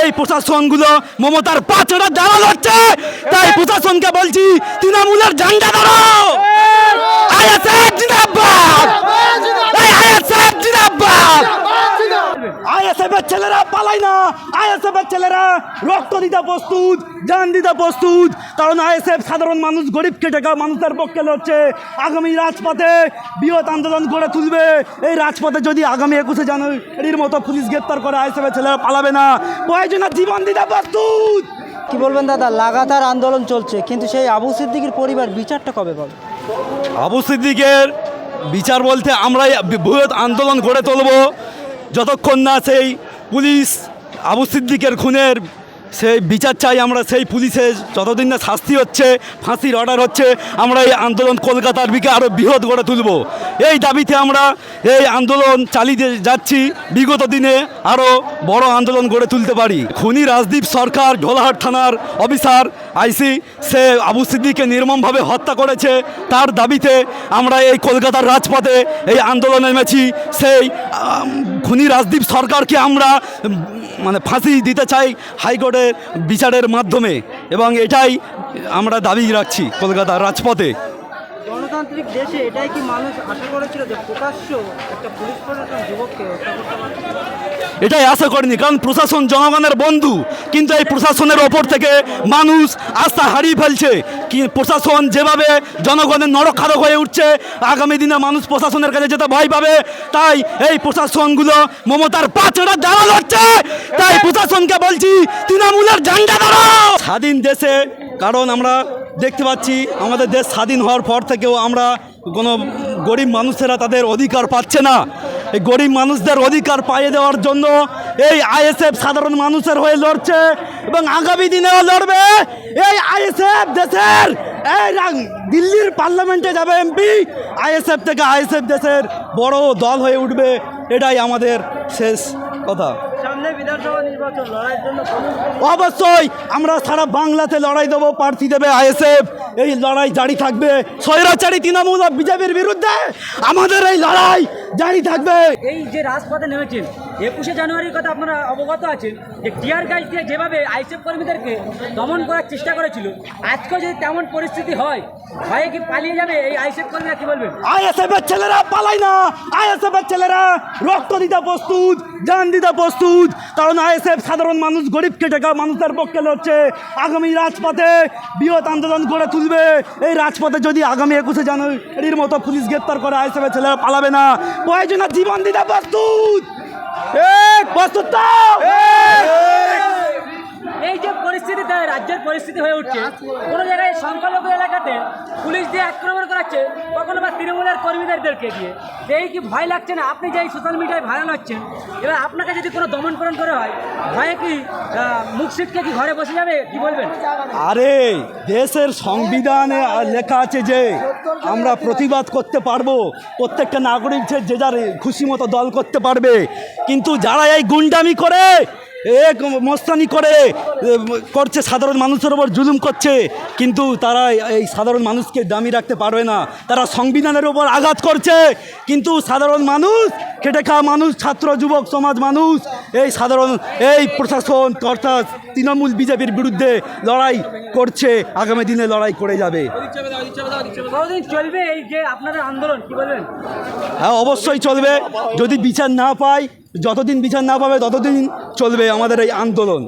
এই প্রশাসনগুলো মমতার পাঁচটা দালাল হচ্ছে তাই প্রশাসনকে বলছি, তৃণমূলের ঝান্ডা ধরো। আইএসএফ জিন্দাবাদ। আইএসএফ আইএসএফ এর ছেলেরা পালাই না। আইএসএফ এর ছেলেরা রক্ত দিতে প্রস্তুত জান দিতে প্রস্তুত। কারণ আইএসএফ সাধারণ মানুষ গরিব খেটে খাওয়া মানুষের পক্ষে লড়ছে। আগামী রাজপথে বৃহৎ আন্দোলন গড়ে তুলবে। এই রাজপথে যদি আগামী একুশে জানুয়ারির মতো পুলিশ গ্রেপ্তার করে আইএসএফ এর ছেলেরা পালাবে না প্রয়োজনে জীবন দিতে প্রস্তুত। কি বলবেন দাদা? লাগাতার আন্দোলন চলছে কিন্তু সেই আবু সিদ্দিকির পরিবার বিচারটা কবে পাবে আবু সিদ্দিকের বিচার বলতে আমরাই বৃহৎ আন্দোলন গড়ে তুলব। যতক্ষণ না সেই পুলিশ আবু সিদ্দিকের খুনের সেই বিচার চাই আমরা, সেই পুলিশের যতদিন না শাস্তি হচ্ছে, ফাঁসির অর্ডার হচ্ছে, আমরা এই আন্দোলন কলকাতার দিকে আরও বৃহৎ গড়ে তুলব। এই দাবিতে আমরা এই আন্দোলন চালিয়ে যাচ্ছি, বিগত দিনে আরও বড় আন্দোলন গড়ে তুলতে পারি। খুনি রাজদীপ সরকার ঢোলাহাট থানার অফিসার, আইসি, সে আবু সিদ্দিককে নির্মমভাবে হত্যা করেছে। তার দাবিতে আমরা এই কলকাতার রাজপথে এই আন্দোলনে নেমেছি, সেই খুনি রাজদীপ সরকারকে আমরা মানে ফাঁসি দিতে চাই হাইকোর্টের বিচারের মাধ্যমে। এবং এটাই আমরা দাবি রাখছি কলকাতার রাজপথে। গণতান্ত্রিক দেশে এটাই কি মানুষ আশা করেছিল যে প্রকাশ্য একটা পুলিশ প্রশাসন যুবককে হত্যা করতে পারে এটাই আশা করিনি কারণ প্রশাসন জনগণের বন্ধু। কিন্তু এই প্রশাসনের ওপর থেকে মানুষ আস্থা হারিয়ে ফেলছে। কি প্রশাসন যেভাবে জনগণের নরখাদক হয়ে উঠছে, আগামী দিনে মানুষ প্রশাসনের কাছে যেতে ভয় পাবে। তাই এই প্রশাসনগুলো মমতার পাঁচটা দালাল হচ্ছে তাই প্রশাসনকে বলছি, তৃণমূলের ঝান্ডা ধরো! স্বাধীন দেশে, কারণ আমরা দেখতে পাচ্ছি, আমাদের দেশ স্বাধীন হওয়ার পর থেকেও আমরা কোনো গরিব মানুষেরা তাদের অধিকার পাচ্ছে না। এই গরিব মানুষদের অধিকার পাইয়ে দেওয়ার জন্য এই আইএসএফ সাধারণ মানুষের হয়ে লড়ছে এবং আগামী দিনেও লড়বে। এই আইএসএফ দেশের, এই দিল্লির পার্লামেন্টে যাবে এমপি। আইএসএফ থেকে আইএসএফ দেশের বড় দল হয়ে উঠবে। এটাই আমাদের শেষ কথা। অবশ্যই আমরা সারা বাংলাতে লড়াই দেবো প্রার্থী দেবে আইএসএফ। এই লড়াই জারি থাকবে। স্বৈরাচারী তৃণমূল ও বিজেপির বিরুদ্ধে আমাদের এই লড়াই জারি থাকবে। এই যে রাজপথে নেমেছেন একুশে জানুয়ারির কথা আপনারা অবগত আছেন যে টিয়ার গাছ দিয়ে যেভাবে আইসেফ কর্মীদেরকে দমন করার চেষ্টা করেছিল আজকেও যদি তেমন পরিস্থিতি হয় ভয়ে কি পালিয়ে যাবে এই আইসেফ কর্মীরা কি বলবেন? আইএসএফ এর ছেলেরা পালাই না। আইএসএফ এর ছেলেরা রক্ত দিতে প্রস্তুত জান দিতে প্রস্তুত। কারণ আইএসএফ সাধারণ মানুষ, গরিব খেটে খাওয়া মানুষের পক্ষে লড়ছে। আগামী রাজপথে বৃহৎ আন্দোলন গড়ে তুলবে। এই রাজপথে যদি আগামী একুশে জানুয়ারির মতো পুলিশ গ্রেপ্তার করে আইএসএফ ছেলে ছেলেরা পালাবে না প্রয়োজনে জীবন দিতে প্রস্তুত। প্রস্তুত পরিস্থিতিতে রাজ্যের পরিস্থিতি হয়ে উঠছে। কোনো জায়গায় সংখ্যালঘু এলাকাতে পুলিশ দিয়ে আক্রমণ করাচ্ছে, কখনো বা তৃণমূলের কর্মীদেরকে দিয়ে। এই কি ভয় লাগছে না, আপনি যে সোশ্যাল মিডিয়ায় ভাইরাল হচ্ছেন, এবার আপনাকে যদি কোনো দমনকরণ করে হয়, ভয়ে কি মুখ সিটকে কি ঘরে বসে যাবে, কি বলবেন? আরে, দেশের সংবিধানে লেখা আছে যে আমরা প্রতিবাদ করতে পারব, প্রত্যেকটা নাগরিক যে যার খুশি মতো দল করতে পারবে, কিন্তু যারা এই গুন্ডামি করে এক মস্তানি করে। করছে সাধারণ মানুষের ওপর জুলুম করছে, কিন্তু তারা এই সাধারণ মানুষকে দামি রাখতে পারবে না। তারা সংবিধানের ওপর আঘাত করছে, কিন্তু সাধারণ মানুষ, খেটে খাওয়া মানুষ, ছাত্র, যুবক, সমাজ মানুষ, এই সাধারণ, এই প্রশাসন অর্থাৎ তৃণমূল বিজেপির বিরুদ্ধে লড়াই করছে, আগামী দিনে লড়াই করে যাবে। চলবে এই যে আপনাদের আন্দোলন, কি বলবেন? হ্যাঁ অবশ্যই চলবে। যদি বিচার না পাই যতদিন বিচার না পাবে, ততদিন চলবে আমাদের এই আন্দোলন।